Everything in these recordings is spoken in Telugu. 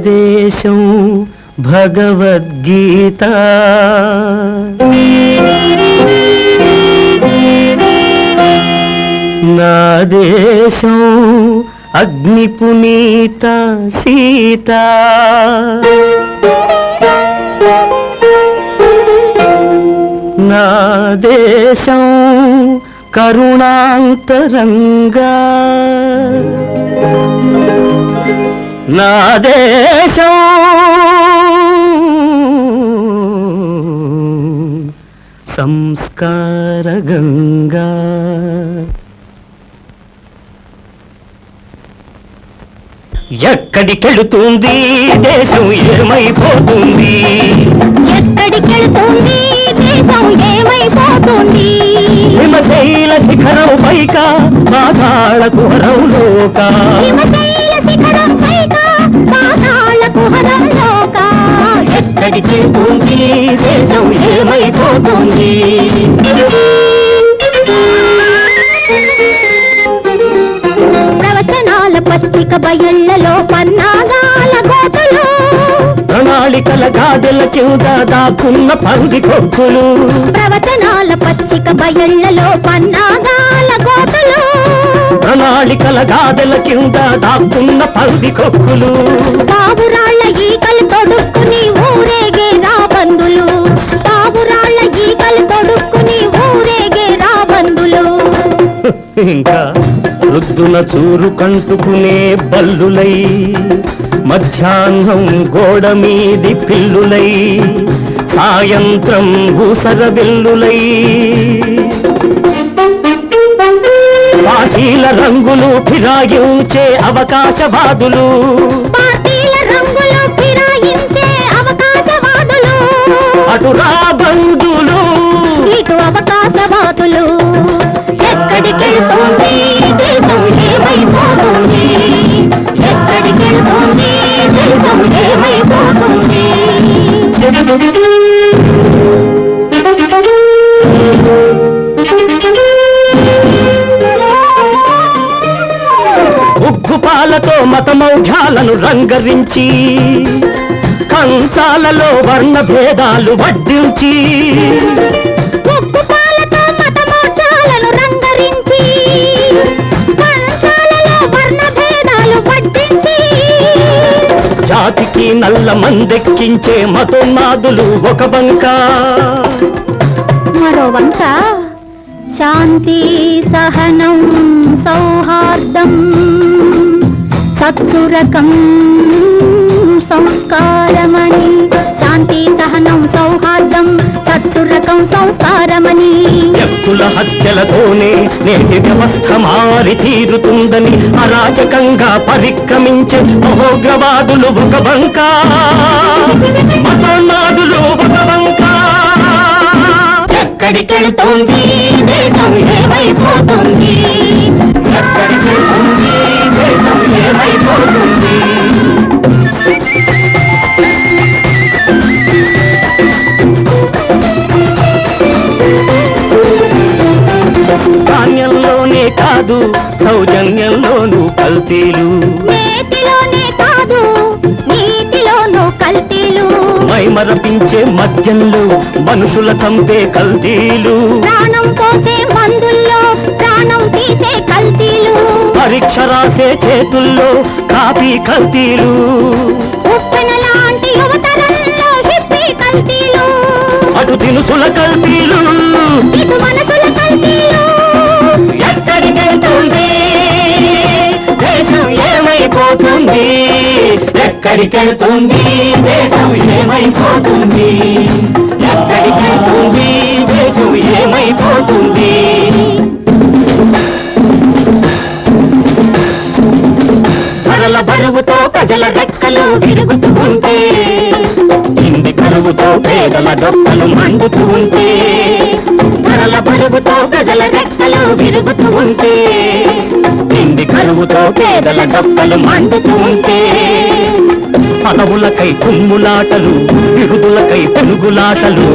ఉపదేశం భగవద్గీత. నా దేశం అగ్నిపునీత సీత. నా దేశం కరుణాంతరంగా. నా దేశం. సంస్కార గంగా. ఎక్కడికెళుతుంది దేశం ఏమైపోతుంది? ఎక్కడికెళ్తుంది దేశం ఏమైపోతుంది? హిమశైల శిఖరం పైక పాతాళ కుహరంలోక హిమశైల ప్రవచనాల పత్రిక బయళ్ళలో పన్నాగాల గోతులు. ప్రణాళికల గాదెల కింద దాక్కున్న పంది కొక్కులు ప్రవచనాల పత్రిక బయళ్ళలో పన్నాగాల గోతులు. ప్రణాళికల గాదెల కింద దాక్కున్న పంది కొక్కులు బాబురాళ్ళ ఈకలు తొడుక్కుని ఊరేగే ఇంకా రుద్దున చూరు కంటుకునే బల్లులై మధ్యాహ్నం గోడ మీది పిల్లులై సాయంత్రం ఊసర బిల్లులై పాటీల రంగులు ఫిరాయించే అవకాశవాదులు. పార్టీల రంగులు ఫిరాయించే అవకాశవాదులు. అటు రాబందులు ఇటు అవకాశవాదులు. ఎక్కడికెళ్తోంది దేశం ఏమైపోతుంది ఎక్కడికెళ్తోంది దేశం ఏమైపోతుంది ఉగ్గుపాలతో మతమౌఢ్యాలను రంగరించి కంచాలలో వర్ణ భేదాలు వడ్డించి మందెక్కించే మతోన్మాదులు ఒక బంక. మరో వంక శాంతి సహనం సౌహార్దం సత్సురకం సంస్కారమణి. శాంతి సహనం సౌహార్దం సత్సురకం సంస్కారమణి. వ్యక్తుల హత్యలతోనే నేటి వ్యవస్థ మారి తీరుతుందని అరాచకంగా పరిక్రమించే మహోగ్రవాదులు ఒక బంక మతోన్మాదులు ఒక బంక ఎక్కడికెళ్తోంది? దేశం ఏమైపోతుంది? ఎక్కడికెళ్తుంది? దేశం ఏమైపోతుంది? ధాన్యంలోనే కాదు కల్తీలు. నేతిలోనే కాదు నీతిలోనూ కల్తీలు. మైమరపించే మద్యంలో మనుషుల చంపే కల్తీలు. ప్రాణం పోసే మందుల్లో ప్రాణం తీసే కల్తీలు. పరీక్ష రాసే చేతుల్లో కాపీ కల్తీలు. ఏమైపోతుంది ఎక్కడికెళ్తుంది దేశం ఏమైపోతుంది? ఎక్కడికెళ్తుంది దేశం ఏమైపోతుంది? ధరల బరువుతో ప్రజల రెక్కలు విరుగుతూ ఉంటే కింది కరువుతో పేదల డొక్కలు మండుతూ ఉంటే ధరల బరువుతో ప్రజల రెక్కలు విరుగుతూ ఉంటే పేదల డొక్కలు మండుతూ ఉంటే పదవులకై కుమ్ములాటలు విరుదులకై పెనుగులాటలు.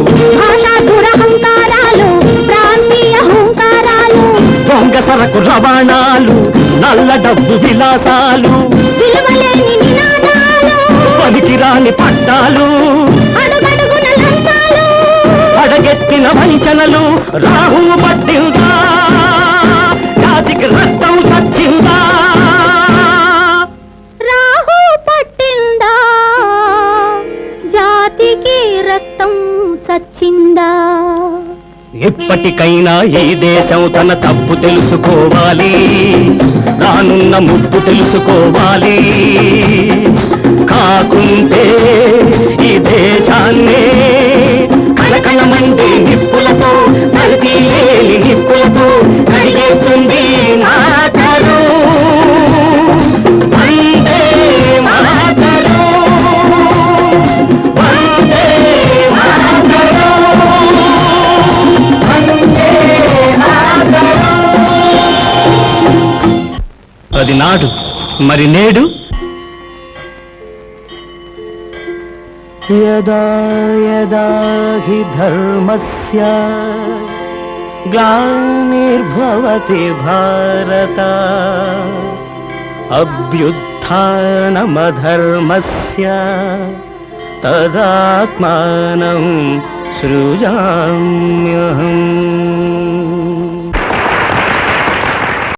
దొంగ సరకు రవాణాలు నల్ల డబ్బు విలాసాలు. పనికిరాని పట్టాలు. అడగెత్తిన వంచనలు రాహువు పట్టిందా ఎప్పటికైనా ఈ దేశం తన తప్పు తెలుసుకోవాలి. రానున్న ముప్పు తెలుసుకోవాలి. కాకుంటే ఈ దేశాన్నే కళకళమండే నిప్పుల అది నాడు మరి నేడు? యదా యదా హి ధర్మస్య గ్లానిర్భవతి భారత అభ్యుత్నమధర్మస్య తదాత్మానం సృజామ్యహం.